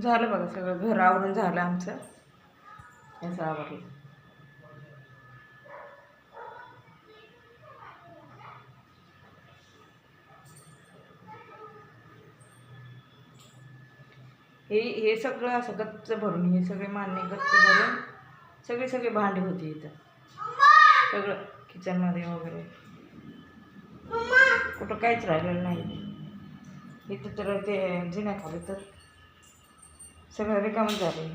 झालं बघा सगळं घर आवरून झालं आमचं. असं आवरलं. हे हे सगळं असं गच्च भरून हे सगळे मान्य गच्च भरून सगळे सगळे भांडे होते इथं. सगळं किचनमध्ये वगैरे. कुठं काहीच राहिलेलं नाही. इथं तर ते जिन्याखाली तर सगळं रिकामच झालं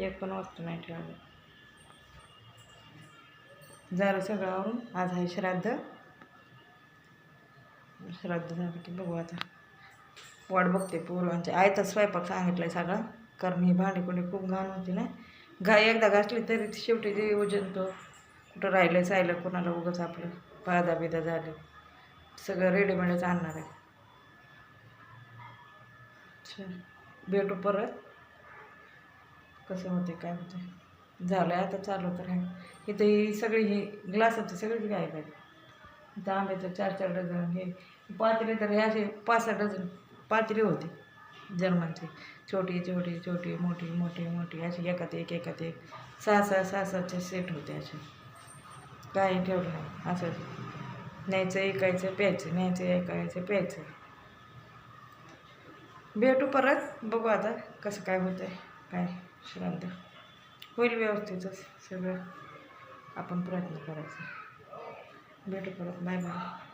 एक पण वस्तू नाही ठेवलं. झालं सगळं आवरून. आज आहे श्राद्ध. श्राद्ध झालं की बघू आता. वाट बघते पोरांचे आयता स्वयंपाक सांगितलंय सगळा. कारण ही भांडी कुंडी खूप घाण होती ना. गाय एकदा घासली तरी शेवटी जे वजन तो कुठं राहिलं सायलं कोणाला उगंच आपलं पादा बिदा झाले. सगळं रेडीमेडच आणणार आहे. चल भेटू परत. कसं होते काय होते झालं आहे आता चालू तर आहे. इथे ही सगळी ही ग्लासाची सगळीच गायब आहे इथं आंब्याचं चार चार डझन हे पातळी तर हे असे पाच सहा डझन पातळी होती जर्मनचे. छोटी छोटी छोटी मोठी मोठी मोठी अशी एकात एक एकात एक. सहा सहा सहा सहाचे सेट होते असे. काही ठेवलं नाही. असं न्यायचं ऐकायचं प्यायचं न्यायचं ऐकायचं प्यायचं. भेटू परत. बघू आता कसं काय होतं आहे काय श्रांत होईल व्यवस्थितच सगळं. आपण प्रयत्न करायचा. भेटू परत. Bye bye.